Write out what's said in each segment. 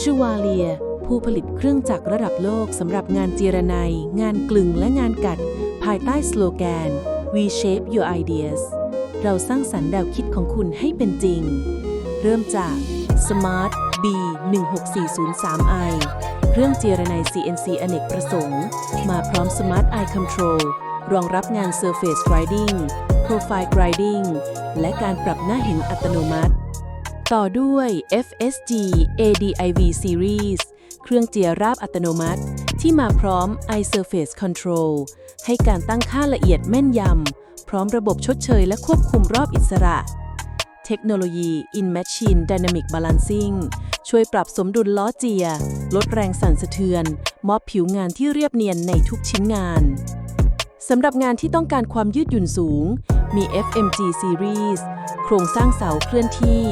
ชูวาเลีย ผู้ผลิตเครื่องจักรระดับโลกสำหรับงานจีรนัย งานกลึงและงานกัด ภายใต้สโลแกน We Shape Your Ideas เราสร้างสรรค์แนวคิดของคุณให้เป็นจริง เริ่มจาก Smart B 16403i เครื่องเจรไน CNC อเนกประสงค์ มาพร้อม Smart Eye Control รองรับงาน Surface Grinding Profile Grinding และการปรับหน้าเห็นอัตโนมัติ ต่อด้วย FSG ADIV Series เครื่องเจียราบอัตโนมัติ ที่มาพร้อม Eye Surface Control ให้การตั้งค่าละเอียดแม่นยำ พร้อมระบบชดเชยและควบคุมรอบอิสระ เทคโนโลยี In Machine Dynamic Balancing ช่วยปรับสมดุลล้อเจีย ลดแรงสั่นสะเทือน มอบผิวงานที่เรียบเนียนในทุกชิ้นงาน สำหรับงานที่ต้องการความยืดหยุ่นสูง มี FMG Series โครงสร้างเสาเคลื่อนที่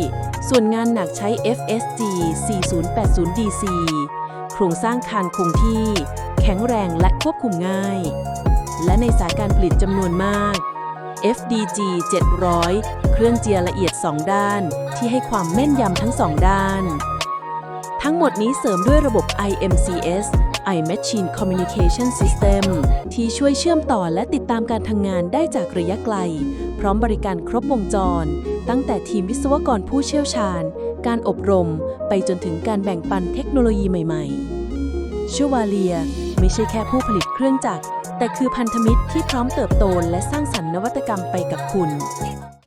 ส่วนงานหนักใช้ FSG 4080 DC โครงสร้างคานคงที่ แข็งแรงและควบคุมง่าย และในสายการผลิตจำนวนมาก FDG 700 เครื่องเจียละเอียด 2 ด้าน ที่ให้ความแม่นยำทั้ง 2 ด้าน ทั้งหมดนี้เสริมด้วยระบบ IMCS iMachine Communication System ที่ช่วยเชื่อมต่อและติดตามการทำงานได้จากระยะไกล พร้อมบริการครบวงจร ตั้งแต่ทีมวิศวกรผู้เชี่ยวชาญ การอบรม ไปจนถึงการแบ่งปันเทคโนโลยีใหม่ๆชูวาเลียไม่ใช่แค่ผู้ผลิตเครื่องจักร แต่คือพันธมิตรที่พร้อมเติบโตและสร้างสรรค์นวัตกรรมไปกับคุณ